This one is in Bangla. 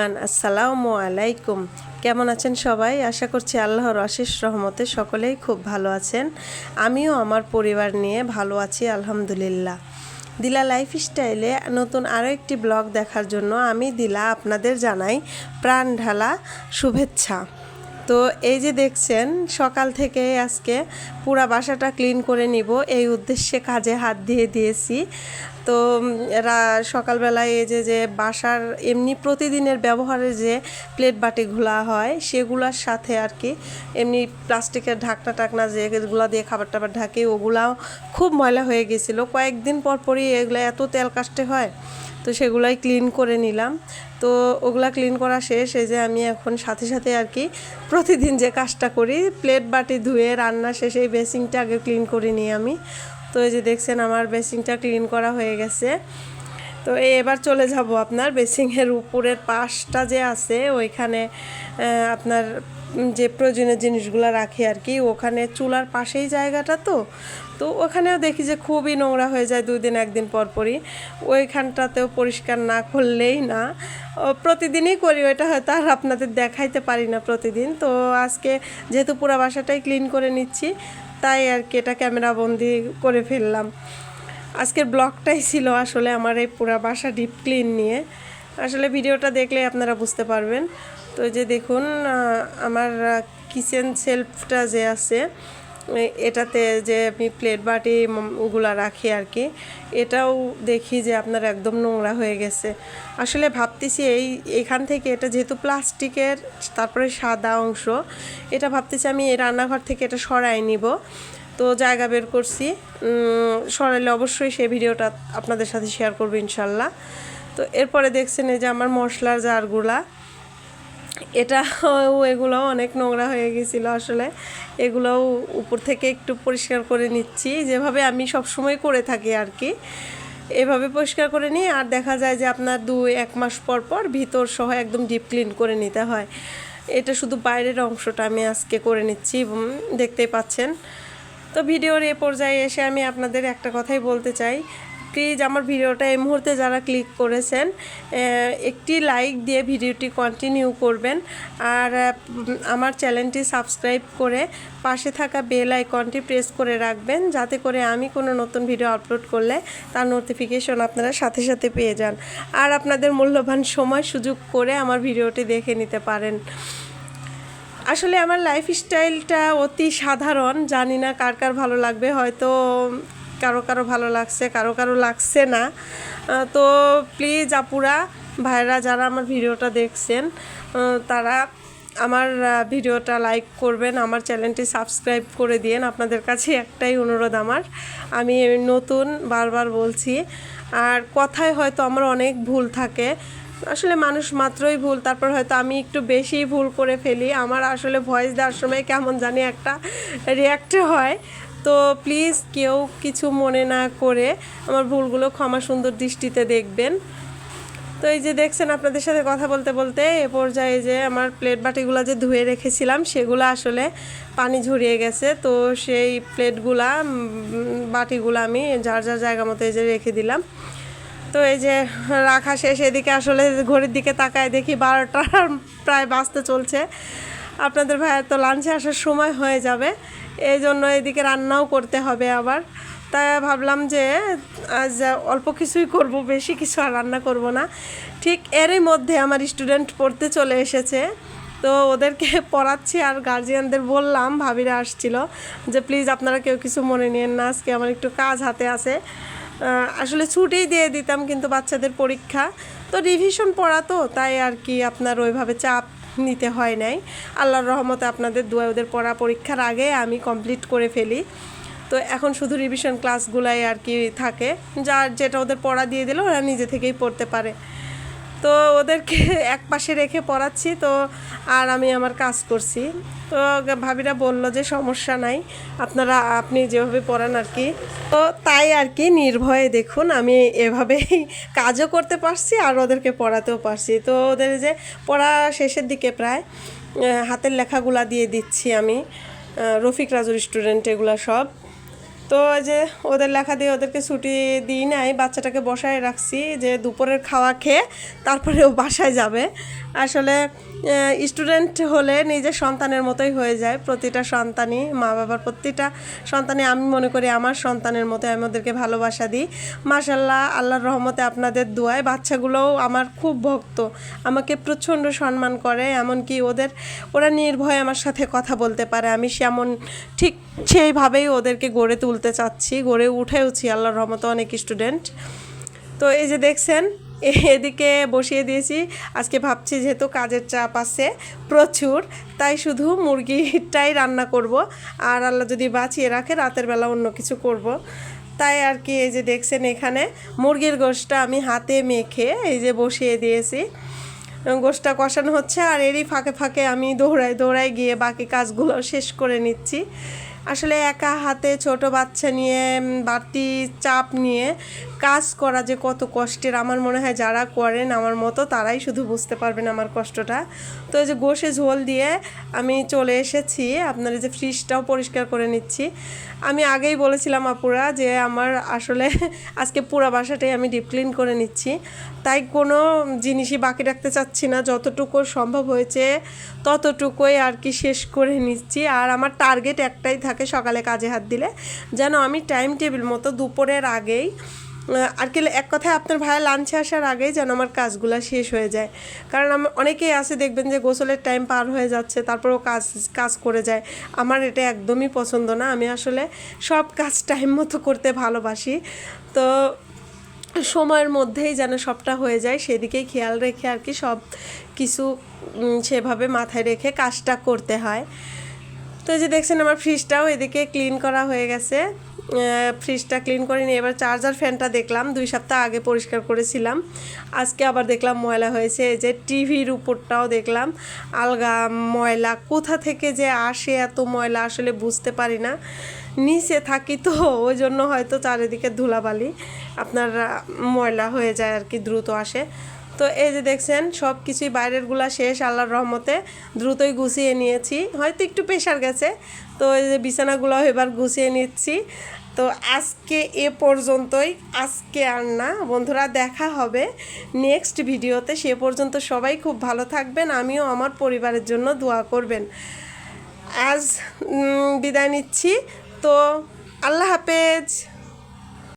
এভরিওয়ান আসসালামু আলাইকুম। কেমন আছেন সবাই? আশা করছি আল্লাহর অশেষ রহমতে সকলেই খুব ভালো আছেন। আমিও আমার পরিবার নিয়ে ভালো আছি, আলহামদুলিল্লাহ। দিলা লাইফ স্টাইলে নতুন আরও একটি ব্লগ দেখার জন্য আমি দিলা আপনাদের জানাই প্রাণ ঢালা শুভেচ্ছা। তো এই যে দেখছেন, সকাল থেকে আজকে পুরা বাসাটা ক্লিন করে নিব। এই উদ্দেশ্যে কাজে হাত দিয়ে দিয়েছি। তো সকালবেলায় এই যে যে বাসার এমনি প্রতিদিনের ব্যবহারের যে প্লেট বাটিগুলা হয়, সেগুলোর সাথে আর কি এমনি প্লাস্টিকের ঢাকনা টাকনা যেগুলো দিয়ে খাবার টাবার ঢাকে, ওগুলাও খুব ময়লা হয়ে গেছিল। কয়েকদিন পর পরই এগুলো এত তেল কাস্টে হয় তো সেগুলাই ক্লিন করে নিলাম। তো ওগুলা ক্লিন করা শেষ, এই যে আমি এখন সাথে সাথে আর কি প্রতিদিন যে কাজটা করি প্লেট বাটি ধুয়ে রান্না শেষে এই বেসিংটা আগে ক্লিন করে নিই আমি। তো এই যে দেখছেন আমার বেসিংটা ক্লিন করা হয়ে গেছে। তো এবার চলে যাব আপনার বেসিংয়ের উপরের পাশটা যে আছে, ওইখানে আপনার যে প্রয়োজনীয় জিনিসগুলো রাখি আর কি, ওখানে চুলার পাশেই জায়গাটা তো তো ওখানেও দেখি যে খুবই নোংরা হয়ে যায় দুই দিন একদিন পর পরই। ওইখানটাতেও পরিষ্কার না করলেই না। প্রতিদিনই করি, ওইটা হয়তো আর আপনাদের দেখাইতে পারি না প্রতিদিন। তো আজকে যেহেতু পুরো বাসাটাই ক্লিন করে নিচ্ছি, তাই আর কি এটা ক্যামেরা বন্দি করে ফেললাম। আজকের ব্লগটাই ছিল আসলে আমার এই পুরা বাসা ডিপ ক্লিন নিয়ে। আসলে ভিডিওটা দেখলে আপনারা বুঝতে পারবেন। তো যে দেখুন আমার কিচেন সেলফটা যে আছে এটাতে যে আমি প্লেট বাটি ম- গুলা রাখি আর কি, এটাও দেখি যে আপনার একদম নোংরা হয়ে গেছে। আসলে ভাবতেছি এই, এখান থেকে এটা যেহেতু প্লাস্টিকের, তারপরে সাদা অংশ, এটা ভাবতেছি আমি এই রান্নাঘর থেকে এটা সরাই নিব। তো জায়গা বের করছি। সরাইলে অবশ্যই সেই ভিডিওটা আপনাদের সাথে শেয়ার করব ইনশাল্লাহ। তো এরপরে দেখছেন এই যে আমার মশলার জারগুলা। এটা এগুলোও অনেক নোংরা হয়ে গেছিল আসলে। এগুলোও উপর থেকে একটু পরিষ্কার করে নিচ্ছি। যেভাবে আমি সবসময় করে থাকি আর কি। এভাবে পরিষ্কার করে নিই আর দেখা যায় যে আপনার দুই, এক মাস পর পর ভিতর সহ একদম ডিপ ক্লিন করে নিতে হয়। এটা শুধু বাইরের অংশটা আমি আজকে করে নিচ্ছি দেখতেই পাচ্ছেন। তো ভিডিওর এ পর্যায়ে এসে আমি আপনাদের একটা কথাই বলতে চাই। প্লিজ আমার ভিডিওটা এই মুহূর্তে যারা ক্লিক করেছেন একটি লাইক দিয়ে ভিডিওটি কন্টিনিউ করবেন। আর আমার চ্যানেলটি সাবস্ক্রাইব করে পাশে থাকা বেল আইকনটি প্রেস করে রাখবেন, যাতে করে আমি কোনো নতুন ভিডিও আপলোড করলে তার নোটিফিকেশন আপনারা সাথে সাথে পেয়ে যান। আর আপনাদের মূল্যবান সময় সুযোগ করে আমার ভিডিওটি দেখে নিতে পারেন। আসলে আমার লাইফ স্টাইলটা অতি সাধারণ, জানি না কার কার ভালো লাগবে, হয়তো কারও কারও ভালো লাগছে, কারও কারও লাগছে না। তো প্লিজ আপুরা ভাইরা যারা আমার ভিডিওটা দেখছেন তারা আমার ভিডিওটা লাইক করবেন, আমার চ্যানেলটি সাবস্ক্রাইব করে দিন আপনাদের কাছে একটাই অনুরোধ আমার, আমি নতুন বারবার বলছি, আর কথায় হয়তো আমার অনেক ভুল থাকে আসলে মানুষ মাত্রই ভুল, তারপর হয়তো আমি একটু বেশি ভুল করে ফেলি। আমার আসলে ভয়েস দেওয়ার সময় কেমন জানি একটা রিয়াক্ট হয়। তো প্লিজ কেউ কিছু মনে না করে আমার ভুলগুলো ক্ষমা সুন্দর দৃষ্টিতে দেখবেন। তো এই যে দেখছেন আপনাদের সাথে কথা বলতে বলতে, এ পর্যায়ে যে আমার প্লেট বাটিগুলো যে ধুয়ে রেখেছিলাম, সেগুলো আসলে পানি ঝরিয়ে গেছে। তো সেই প্লেটগুলা বাটিগুলো আমি যার যার জায়গা মতো এই যে রেখে দিলাম। তো এই যে রাখা শেষ, এদিকে আসলে ঘড়ির দিকে তাকায় দেখি বারোটা প্রায় বাঁচতে চলছে। আপনাদের ভাইয়ের তো লাঞ্চে আসার সময় হয়ে যাবে, এই জন্য এদিকে রান্নাও করতে হবে আবার। তাই ভাবলাম যে আজ অল্প কিছুই করব, বেশি কিছু আর রান্না করব না। ঠিক এরই মধ্যে আমার স্টুডেন্ট পড়তে চলে এসেছে, তো ওদেরকে পড়াচ্ছি আর গার্জিয়ানদের বললাম, ভাবিরা আসছিল যে প্লিজ আপনারা কেউ কিছু মনে নিয়েন না, আজকে আমার একটু কাজ হাতে আছে। আসলে ছুটেই দিয়ে দিতাম কিন্তু বাচ্চাদের পরীক্ষা। তো রিভিশন পড়া তো, তাই আর কি আপনার ওইভাবে চাপ নিতে হয় নাই। আল্লাহর রহমতে আপনাদের দুয়া ওদের পড়া পরীক্ষার আগে আমি কমপ্লিট করে ফেলি। তো এখন শুধু রিভিশন ক্লাসগুলাই আর কি থাকে। যার যেটা ওদের পড়া দিয়ে দিলে ওরা নিজে থেকেই পড়তে পারে। তো ওদেরকে এক পাশে রেখে পড়াচ্ছি, তো আর আমি আমার কাজ করছি। তো ভাবিরা বলল যে সমস্যা নাই, আপনারা, আপনি যেভাবে পড়ান আর কি। তো তাই আর কি, নির্ভয়ে দেখুন, আমি এভাবেই কাজও করতে পারছি আর ওদেরকে পড়াতেও পারছি। তো ওদের যে পড়া শেষের দিকে প্রায় হাতের লেখাগুলা দিয়ে দিচ্ছি আমি রফিক রাজুর স্টুডেন্ট এগুলা সব। তো যে ওদের লেখা দিয়ে ওদেরকে ছুটি দিই নাই, বাচ্চাটাকে বসায় রাখছি যে দুপুরের খাওয়া খেয়ে তারপরে ও বাসায় যাবে। আসলে স্টুডেন্ট হলে নিজের সন্তানের মতোই হয়ে যায়, প্রতিটা সন্তানই, মা বাবার প্রতিটা সন্তানই, আমি মনে করি আমার সন্তানের মতো আমি ওদেরকে ভালোবাসা দিই। মাশাল্লাহ আল্লাহর রহমতে আপনাদের দোয়ায়, বাচ্চাগুলোও আমার খুব ভক্ত, আমাকে প্রচণ্ড সম্মান করে, এমনকি ওদের, ওরা নির্ভয়ে আমার সাথে কথা বলতে পারে, আমি সেমন ঠিক সেইভাবেই ওদেরকে গড়ে তুলতে চাচ্ছি, গড়ে উঠেওছি আল্লাহর রহমতে অনেক স্টুডেন্ট তো এই যে দেখছেন, এদিকে বসিয়ে দিয়েছি। আজকে ভাবছি যেহেতু কাজের চাপ আছে প্রচুর, তাই শুধু মুরগিটাই রান্না করব। আর আল্লাহ যদি বাঁচিয়ে রাখে, রাতের বেলা অন্য কিছু করব। তাই আর কি এই যে দেখছেন এখানে, মুরগির গোশটা আমি হাতে মেখে এই যে বসিয়ে দিয়েছি। গোশটা কষানো হচ্ছে, আর এরই ফাঁকে ফাঁকে আমি দৌড়াই দৌড়াই গিয়ে বাকি কাজগুলো শেষ করে নিচ্ছি। আসলে একা হাতে ছোট বাচ্চা নিয়ে বাড়তি চাপ নিয়ে কাজ করা যে কত কষ্টের, আমার মনে হয় যারা করেন আমার মতো তারাই শুধু বুঝতে পারবেন আমার কষ্টটা। তো এই যে গোশে ঝোল দিয়ে আমি চলে এসেছি, আপনার যে ফ্রিজটাও পরিষ্কার করে নিচ্ছি। আমি আগেই বলেছিলাম আপুরা যে আমার আসলে আজকে পুরো বাসাটাই আমি ডিপ ক্লিন করে নিচ্ছি। তাই কোনো জিনিসই বাকি রাখতে চাচ্ছি না, যতটুকু সম্ভব হয়েছে ততটুকুই আর কি শেষ করে নিচ্ছি। আর আমার টার্গেট একটাই থাকে সকালে কাজে হাত দিলে, যেন আমি টাইম টেবিল মতো দুপুরের আগেই আর কি এক কথায় আপনার ভাইয়া লাঞ্চে আসার আগেই যেন আমার কাজগুলো শেষ হয়ে যায়। কারণ আমি অনেকেই আছে দেখবেন যে গোসলের টাইম পার হয়ে যাচ্ছে, তারপরেও কাজ কাজ করে যায়। আমার এটা একদমই পছন্দ না। আমি আসলে সব কাজ টাইম মতো করতে ভালোবাসি। তো সময়ের মধ্যেই যেন সবটা হয়ে যায়, সেদিকেই খেয়াল রেখে আর কি সব কিছু সেভাবে মাথায় রেখে কাজটা করতে হয়। তো যে দেখছেন আমার ফ্রিজটাও এদিকে ক্লিন করা হয়ে গেছে। ফ্রিজটা ক্লিন করে নিয়ে এবার চার্জার ফ্যানটা দেখলাম, দুই সপ্তাহ আগে পরিষ্কার করেছিলাম। আজকে আবার দেখলাম ময়লা হয়েছে, এই যে টিভির উপরটাও দেখলাম। আলগা ময়লা, কোথা থেকে যে আসে এত ময়লা আসলে বুঝতে পারি না। নিচে থাকি তো, ওই জন্য হয়তো চারিদিকে ধুলাবালি, আপনার ময়লা হয়ে যায় আর কি, দ্রুত আসে। তো এই যে দেখছেন সব কিছুই বাইরেরগুলা শেষ, আল্লাহর রহমতে দ্রুতই গুছিয়ে নিয়েছি। হয়তো একটু প্রেশার গেছে, তো এই যে বিছানাগুলো এবার গুছিয়ে নিচ্ছি। তো আজকে এ পর্যন্তই, আজকে আর না, বন্ধুরা দেখা হবে নেক্সট ভিডিওতে। সে পর্যন্ত সবাই খুব ভালো থাকবেন, আমিও আমার পরিবারের জন্য দোয়া করবেন। আজ বিদায় নিচ্ছি। তো আল্লাহ হাফেজ।